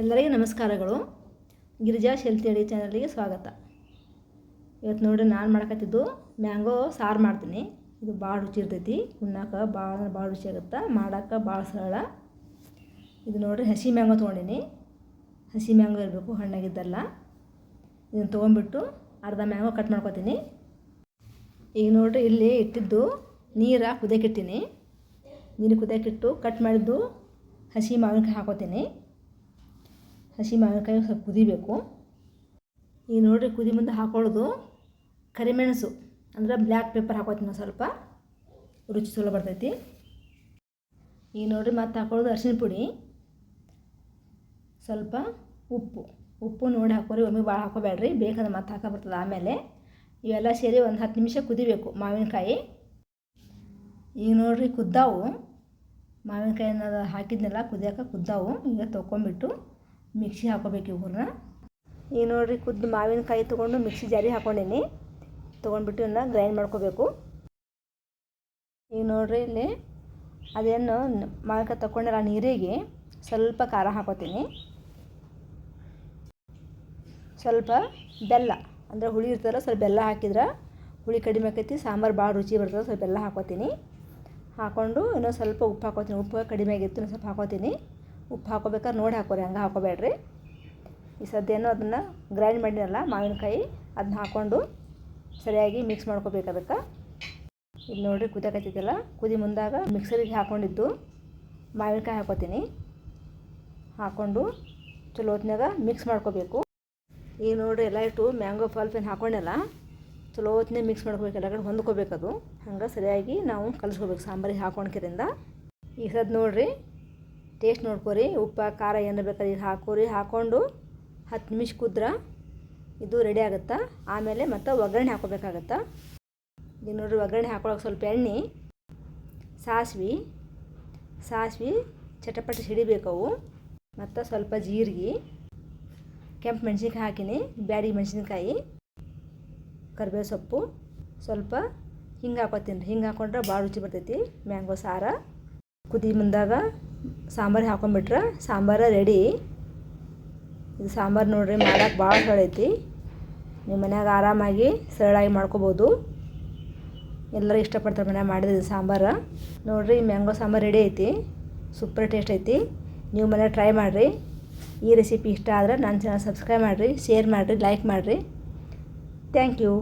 ಎಲ್ಲರಿಗೂ ನಮಸ್ಕಾರಗಳು. ಗಿರಿಜಾ ಶೆಲ್ತಿ ಅಡಿ ಚಾನಲ್ಗೆ ಸ್ವಾಗತ. ಇವತ್ತು ನೋಡಿ ನಾನು ಮಾಡಕತ್ತಿದ್ದು ಮ್ಯಾಂಗೋ ಸಾರು ಮಾಡ್ತೀನಿ. ಇದು ಭಾಳ ರುಚಿ ಇರ್ತೈತಿ. ಉಣ್ಣಾಕ ಭಾಳ ಅಂದ್ರೆ ಭಾಳ ರುಚಿ ಆಗುತ್ತೆ. ಮಾಡೋಕೆ ಭಾಳ ಸರಳ. ಇದು ನೋಡಿರಿ ಹಸಿ ಮ್ಯಾಂಗೋ ತೊಗೊಂಡಿನಿ. ಹಸಿ ಮ್ಯಾಂಗೋ ಇರಬೇಕು, ಹಣ್ಣಾಗಿದ್ದಲ್ಲ. ಇದನ್ನು ತೊಗೊಂಡ್ಬಿಟ್ಟು ಅರ್ಧ ಮ್ಯಾಂಗೋ ಕಟ್ ಮಾಡ್ಕೊತೀನಿ. ಈಗ ನೋಡಿರಿ ಇಲ್ಲಿ ಇಟ್ಟಿದ್ದು ನೀರ ಕುದಿಯಕ್ಕಿಟ್ಟಿನಿ ನೀರು ಕುದಿಯಕ್ಕಿಟ್ಟು ಕಟ್ ಮಾಡಿದ್ದು ಹಸಿ ಮಾವಿನಕಾಯಿ ಹಾಕೋತೀನಿ. ಹಸಿ ಮಾವಿನಕಾಯಿ ಸ್ವಲ್ಪ ಕುದಿಬೇಕು. ಈಗ ನೋಡಿರಿ ಕುದಿ ಮುಂದೆ ಹಾಕೊಳ್ಳೋದು ಕರಿಮೆಣಸು, ಅಂದ್ರೆ ಬ್ಲ್ಯಾಕ್ ಪೇಪರ್ ಹಾಕೋತೀನಿ ನಾವು ಸ್ವಲ್ಪ. ರುಚಿ ಚಲೋ ಬರ್ತೈತಿ. ಈಗ ನೋಡಿರಿ ಮತ್ತೆ ಹಾಕೊಳ್ಳೋದು ಅರಿಶಿನ ಪುಡಿ. ಸ್ವಲ್ಪ ಉಪ್ಪು ಉಪ್ಪು ನೋಡಿ ಹಾಕೋರಿ, ಒಮ್ಮೆ ಭಾಳ ಹಾಕೋಬೇಡ್ರಿ, ಬೇಕಾದ್ರೆ ಮತ್ತೆ ಹಾಕೋ ಬರ್ತದೆ ಆಮೇಲೆ. ಇವೆಲ್ಲ ಸೇರಿ ಒಂದು ಹತ್ತು ನಿಮಿಷ ಕುದಿಬೇಕು ಮಾವಿನಕಾಯಿ. ಈಗ ನೋಡಿರಿ ಕುದ್ದಾವು ಮಾವಿನಕಾಯಿನ ಹಾಕಿದ್ನೆಲ್ಲ, ಕುದಿಯೋಕೆ ಕುದ್ದಾವು, ಈಗ ತೊಗೊಂಬಿಟ್ಟು ಮಿಕ್ಸಿ ಹಾಕೋಬೇಕು ಇವ್ರನ್ನ ಈಗ ನೋಡಿರಿ ಕುದ್ದು ಮಾವಿನಕಾಯಿ ತೊಗೊಂಡು ಮಿಕ್ಸಿ ಜಾರಿ ಹಾಕ್ಕೊಂಡೀನಿ ತೊಗೊಂಡ್ಬಿಟ್ಟು ಇವನ್ನ ಗ್ರೈಂಡ್ ಮಾಡ್ಕೋಬೇಕು. ಈಗ ನೋಡಿರಿ ಇಲ್ಲಿ ಅದೇನು ಮಾವಿನಕಾಯಿ ಆ ನೀರಿಗೆ ಸ್ವಲ್ಪ ಖಾರ ಹಾಕೋತೀನಿ. ಸ್ವಲ್ಪ ಬೆಲ್ಲ, ಅಂದರೆ ಹುಳಿ ಇರ್ತದಲ್ಲ ಸ್ವಲ್ಪ ಬೆಲ್ಲ ಹಾಕಿದ್ರೆ ಹುಳಿ ಕಡಿಮೆ ಆಕೈತಿ, ಸಾಂಬಾರು ಭಾಳ ರುಚಿ ಬರ್ತದೆ, ಸ್ವಲ್ಪ ಬೆಲ್ಲ ಹಾಕೋತೀನಿ. ಹಾಕ್ಕೊಂಡು ಇನ್ನೊಂದು ಸ್ವಲ್ಪ ಉಪ್ಪು ಹಾಕೋತೀನಿ. ಉಪ್ಪು ಕಡಿಮೆ ಆಗಿತ್ತು ಸ್ವಲ್ಪ ಹಾಕೋತೀನಿ. ಉಪ್ಪು ಹಾಕೋಬೇಕಾದ್ರೆ ನೋಡಿ ಹಾಕೋರಿ ಹಂಗೆ ಹಾಕೋಬೇಡ್ರಿ. ಈ ಸದ್ಯನೂ ಅದನ್ನು ಗ್ರೈಂಡ್ ಮಾಡಿರಲ್ಲ ಮಾವಿನಕಾಯಿ ಅದನ್ನ ಹಾಕ್ಕೊಂಡು ಸರಿಯಾಗಿ ಮಿಕ್ಸ್ ಮಾಡ್ಕೋಬೇಕು ಅದಕ್ಕೆ ಇಲ್ಲಿ ನೋಡಿರಿ ಕುದಿಯಕತ್ತಿದ್ದಲ್ಲ. ಕುದಿ ಮುಂದಾಗ ಮಿಕ್ಸರಿಗೆ ಹಾಕ್ಕೊಂಡಿದ್ದು ಮಾವಿನಕಾಯಿ ಹಾಕೋತೀನಿ. ಹಾಕ್ಕೊಂಡು ಚಲೋ ಹೊತ್ತಿನಾಗ ಮಿಕ್ಸ್ ಮಾಡ್ಕೋಬೇಕು. ಈಗ ನೋಡಿರಿ ಎಲ್ಲ ಇಟ್ಟು ಮ್ಯಾಂಗೋ ಪಲ್ಪೇನು ಹಾಕೊಂಡೆಲ್ಲ ಚಲೋ ಹೊತ್ತಿನ ಮಿಕ್ಸ್ ಮಾಡ್ಕೋಬೇಕು. ಎಲ್ಲ ಕಡೆ ಹೊಂದ್ಕೋಬೇಕು ಅದು ಹಂಗೆ ಸರಿಯಾಗಿ ನಾವು ಕಲಿಸ್ಕೋಬೇಕು ಸಾಂಬಾರಿಗೆ ಹಾಕೊಂಡ್ಕಿರಿಂದ. ಈಗ ಸದ್ ನೋಡಿರಿ ಟೇಸ್ಟ್ ನೋಡ್ಕೋರಿ. ಉಪ್ಪು, ಖಾರ ಏನು ಬೇಕಾದ್ರೆ ಈಗ ಹಾಕೋರಿ. ಹಾಕ್ಕೊಂಡು ಹತ್ತು ನಿಮಿಷ ಕುದ್ರೆ ಇದು ರೆಡಿ ಆಗುತ್ತಾ? ಆಮೇಲೆ ಮತ್ತು ಒಗ್ಗರಣೆ ಹಾಕೋಬೇಕಾಗತ್ತಾ? ಈಗ ನೋಡಿರಿ ಒಗ್ಗರಣೆ ಹಾಕೊಳಕ್ಕೆ ಸ್ವಲ್ಪ ಎಣ್ಣೆ, ಸಾಸ್ವೆ ಸಾಸ್ವೆ ಚಟಪಟಿ ಸಿಡಿಬೇಕವು ಮತ್ತು ಸ್ವಲ್ಪ ಜೀರಿಗೆ, ಕೆಂಪು ಮೆಣಸಿನ್ಕಾಯಿ ಹಾಕಿನಿ ಬ್ಯಾಡಿ ಮೆಣಸಿನ್ಕಾಯಿ, ಕರಿಬೇವು ಸೊಪ್ಪು. ಸ್ವಲ್ಪ ಹಿಂಗೆ ಹಾಕೋತೀನಿ ರೀ. ಹಿಂಗೆ ಹಾಕೊಂಡ್ರೆ ಭಾಳ ರುಚಿ ಬರ್ತೈತಿ. ಮ್ಯಾಂಗೋ ಸಾರ, ಕುದಿ ಮುಂದಾಗ ಸಾಂಬಾರು ಹಾಕೊಂಡ್ಬಿಟ್ರೆ ಸಾಂಬಾರು ರೆಡಿ ಇದು ಸಾಂಬಾರು ನೋಡ್ರಿ, ಮಾಡೋಕೆ ಭಾಳ ಸರಳ ಐತಿ. ನಿಮ್ಮ ಮನ್ಯಾಗ ಆರಾಮಾಗಿ, ಸರಳಾಗಿ ಮಾಡ್ಕೋಬೋದು. ಎಲ್ಲರೂ ಇಷ್ಟಪಡ್ತಾರೆ ಮನ್ಯಾಗ ಮಾಡಿದ ಸಾಂಬಾರು. ನೋಡಿರಿ ಮ್ಯಾಂಗೋ ಸಾಂಬಾರು ರೆಡಿ ಐತಿ. ಸೂಪರ್ ಟೇಸ್ಟ್ ಐತಿ. ನೀವು ಮನ್ಯಾಗ ಟ್ರೈ ಮಾಡಿರಿ. ಈ ರೆಸಿಪಿ ಇಷ್ಟ ಆದರೆ ನನ್ನ ಚಾನಲ್ ಸಬ್ಸ್ಕ್ರೈಬ್ ಮಾಡಿರಿ ಶೇರ್ ಮಾಡಿರಿ ಲೈಕ್ ಮಾಡಿರಿ. Thank you